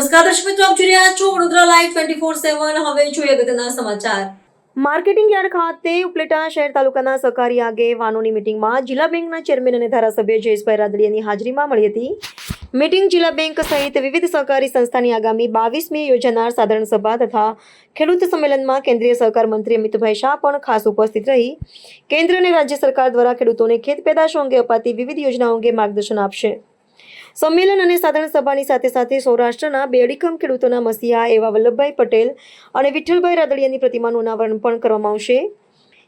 નમસ્કાર દર્શક મિત્રો, આપ જોઈ રહ્યા છો Vadodara live twenty four seven હવે જોઈએ અગત્યના સમાચાર. માર્કેટિંગ યાર્ડ ખાતે ઉપલેટા શહેર તાલુકાના સહકારી આગેવાનોની મિટિંગમાં જિલ્લા બેંકના ચેરમેન અને ધારાસભ્ય જયેશભાઈ રાદડિયાની હાજરીમાં મળી હતી. મિટિંગ જિલ્લા બેંક સહિત વિવિધ સહકારી સંસ્થાની આગામી બાવીસમી યોજાનાર સાધારણ સભા તથા ખેડૂત સંમેલનમાં કેન્દ્રીય સહકાર મંત્રી અમિતભાઈ શાહ પણ ખાસ ઉપસ્થિત રહી. કેન્દ્ર અને રાજ્ય સરકાર દ્વારા ખેડૂતોને ખેત પેદાશો અંગે અપાતી વિવિધ યોજનાઓ અંગે માર્ગદર્શન આપશે. સંમેલન અને સાધારણ સભાની સાથે સાથે સૌરાષ્ટ્રના બેડીખમ ખેડૂતોના મસીહા એવા વલ્લભભાઈ પટેલ અને વિઠ્ઠલભાઈ રાદડિયાની પ્રતિમાનું અનાવરણ પણ કરવામાં આવશે.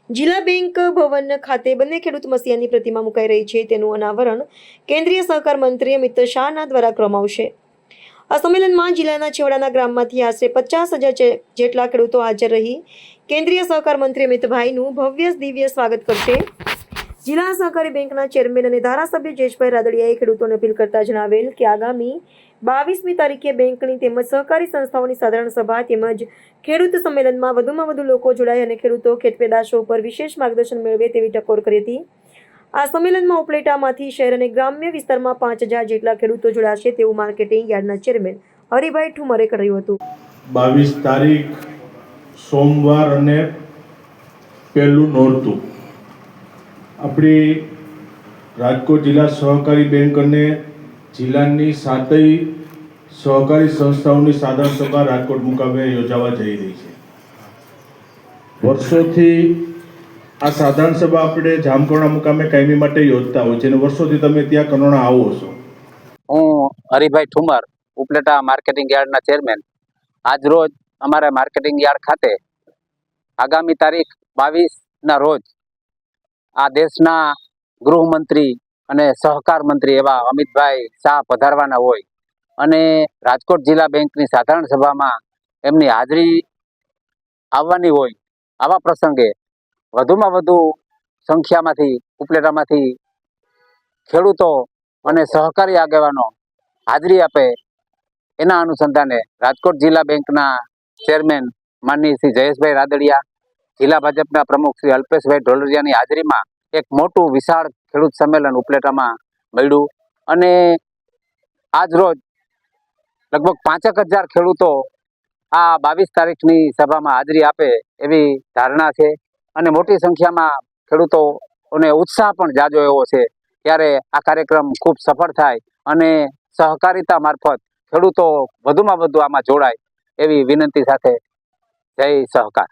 જિલ્લા બેંક ભવન ખાતે બંને ખેડૂત મસીહાની પ્રતિમા મુકાઈ રહી છે. તેનું અનાવરણ કેન્દ્રીય સહકાર મંત્રી અમિત શાહના દ્વારા કરવામાં આવશે. આ સંમેલનમાં જિલ્લાના છેવાડાના ગ્રામમાંથી આશરે પચાસ હજાર જેટલા ખેડૂતો હાજર રહી કેન્દ્રીય સહકાર મંત્રી અમિતભાઈનું ભવ્ય દિવ્ય સ્વાગત કરશે. જિલ્લા સહકારી બેંકના ચેરમેન અને ધારાસભ્ય જેશભાઈ રાદડિયાએ ખેડૂતોને અપીલ કરતા જણાવેલ કે આગામી બાવીસમી તારીખે બેંકની તેમજ સહકારી સંસ્થાઓની સાધારણ સભા તેમજ ખેડૂત સંમેલનમાં વધુમાં વધુ લોકો જોડાય અને ખેડૂતો ખેતપેદાશો ઉપર વિશેષ માર્ગદર્શન મેળવે તેવી ટકોર કરી હતી. આ સંમેલનમાં ઉપલેટામાંથી શહેર અને ગ્રામ્ય વિસ્તારમાં પાંચ હજાર જેટલા ખેડૂતો જોડાશે તેવું માર્કેટિંગ યાર્ડના ચેરમેન હરિભાઈ ઠુમરે કર્યું હતું. બાવીસ તારીખ, સોમવાર અને પહેલું નોરતું. આપણી રાજકોટ જિલ્લા સહકારી બેંક અને જિલ્લાની સાતેય સહકારી સંસ્થાઓની સાધારણ સભા રાજકોટ મુકામે યોજાવા જઈ રહી છે. વર્ષોથી આ સાધારણ સભા આપણે જામકરણા મુકામે કાયમી માટે યોજતા હોય છે અને વર્ષોથી તમે ત્યાં કરોણા આવો છો. હું હરિભાઈ ઠુમર, ઉપલેટા માર્કેટિંગ યાર્ડના ચેરમેન. આજ રોજ અમારા માર્કેટિંગ યાર્ડ ખાતે આગામી તારીખ બાવીસના રોજ આ દેશના ગૃહમંત્રી અને સહકાર મંત્રી એવા અમિતભાઈ શાહ પધારવાના હોય. અને રાજકોટ જિલ્લા બેંકની સાધારણ સભામાં એમની હાજરી આવવાની હોય આવા પ્રસંગે વધુમાં વધુ સંખ્યામાંથી, ઉપલેટામાંથી ખેડૂતો અને સહકારી આગેવાનો હાજરી આપે એના અનુસંધાને રાજકોટ જિલ્લા બેંકના ચેરમેન માનનીય શ્રી જયેશભાઈ રાદડિયા જિલ્લા ભાજપના પ્રમુખ શ્રી અલ્પેશભાઈ ઢોલરિયાની હાજરીમાં એક મોટું વિશાળ ખેડૂત સંમેલન ઉપલેટામાં મળ્યું. અને આજ રોજ લગભગ પાંચેક હજાર ખેડૂતો આ બાવીસ તારીખની સભામાં હાજરી આપે એવી ધારણા છે. અને મોટી સંખ્યામાં ખેડૂતોને ઉત્સાહ પણ જાજો એવો છે ત્યારે આ કાર્યક્રમ ખૂબ સફળ થાય અને સહકારિતા મારફત ખેડૂતો વધુમાં વધુ આમાં જોડાય એવી વિનંતી સાથે જય સહકાર.